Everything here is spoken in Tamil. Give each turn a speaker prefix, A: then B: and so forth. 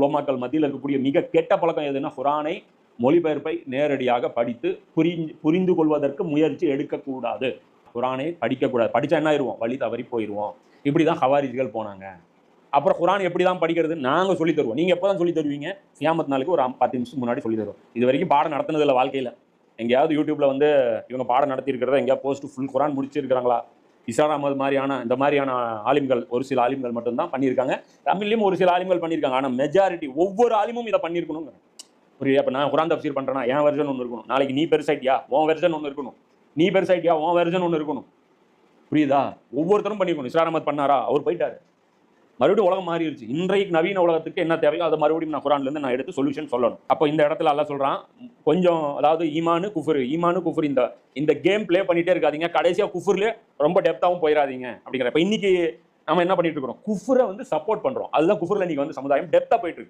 A: உலமாக்கள் மத்தியில் இருக்கக்கூடிய மிக கெட்ட பழக்கம் எதுன்னா குரானை மொழிபெயர்ப்பை நேரடியாக படித்து புரிஞ்சு புரிந்து கொள்வதற்கு முயற்சி எடுக்கக்கூடாது. குரானை படிக்கக்கூடாது. படித்தா என்ன ஆயிடுவோம் வழி தவறி போயிடுவோம் இப்படி தான் ஹவாரிஜிகள் போனாங்க. அப்புறம் குரான் எப்படி தான் படிக்கிறது? நாங்கள் சொல்லி தருவோம். நீங்கள் எப்போ தான் சொல்லி தருவீங்க? கியாமத் நாளுக்கு ஒரு பத்து நிமிஷம் முன்னாடி சொல்லி தருவோம். இது வரைக்கும் பாடம் நடத்தினதில்ல வாழ்க்கையில். எங்கேயாவது யூடியூப்ல வந்து இவங்க பாடம் நடத்தியிருக்கிறத? எங்கேயாவது போஸ்ட் ஃபுல் குரான் முடிச்சிருக்கிறாங்களா? இசார் அகமது மாதிரியான இந்த மாதிரியான ஆலிம்கள் ஒரு சில ஆலிம்கள் மட்டும்தான் பண்ணியிருக்காங்க. தமிழ்லையும் ஒரு சில ஆலிம்கள் பண்ணியிருக்காங்க. ஆனால் மெஜாரிட்டி ஒவ்வொரு ஆலிமும் இதை பண்ணியிருக்கணுங்க புரியுது? அப்போ நான் குரான் தப்சீர் பண்ணுறேன்னா என் வெர்ஷன் ஒன்று இருக்கணும். நாளைக்கு நீ பெருசாயிட்டியா? உன் வெர்ஷன் ஒன்று இருக்கணும். நீ பெருசாயிட்டியா? உன் வெர்ஷன் ஒன்று இருக்கணும். புரியுதா? ஒவ்வொருத்தரும் பண்ணியிருக்கணும். இஸ்ரான் அகமது பண்ணாரா? அவர் போயிட்டாரு. மறுபடியும் உலகம் மாறிடுச்சு இன்றைக்கு நவீன உலகத்துக்கு என்ன தேவையோ அதை மறுபடியும் நான் குரான்லேருந்து நான் எடுத்து சொல்யூஷன் சொல்லணும். அப்போ இந்த இடத்துல எல்லாம் சொல்கிறான் கொஞ்சம் அதாவது ஈமானு குஃபுரு ஈமானு குஃபுர் இந்த இந்த கேம் ப்ளே பண்ணிகிட்டே இருக்காதீங்க. கடைசியாக குஃபுரில் ரொம்ப டெப்த்தாகவும் போயிடாதீங்க அப்படிங்கிற இப்போ இன்றைக்கி நம்ம என்ன பண்ணிட்டு இருக்கிறோம்? குஃபுரை வந்து சப்போர்ட் பண்ணுறோம் அதுதான் குஃபுரில் இன்னைக்கு வந்து சமுதாயம் டெப்த்தாக போயிட்டு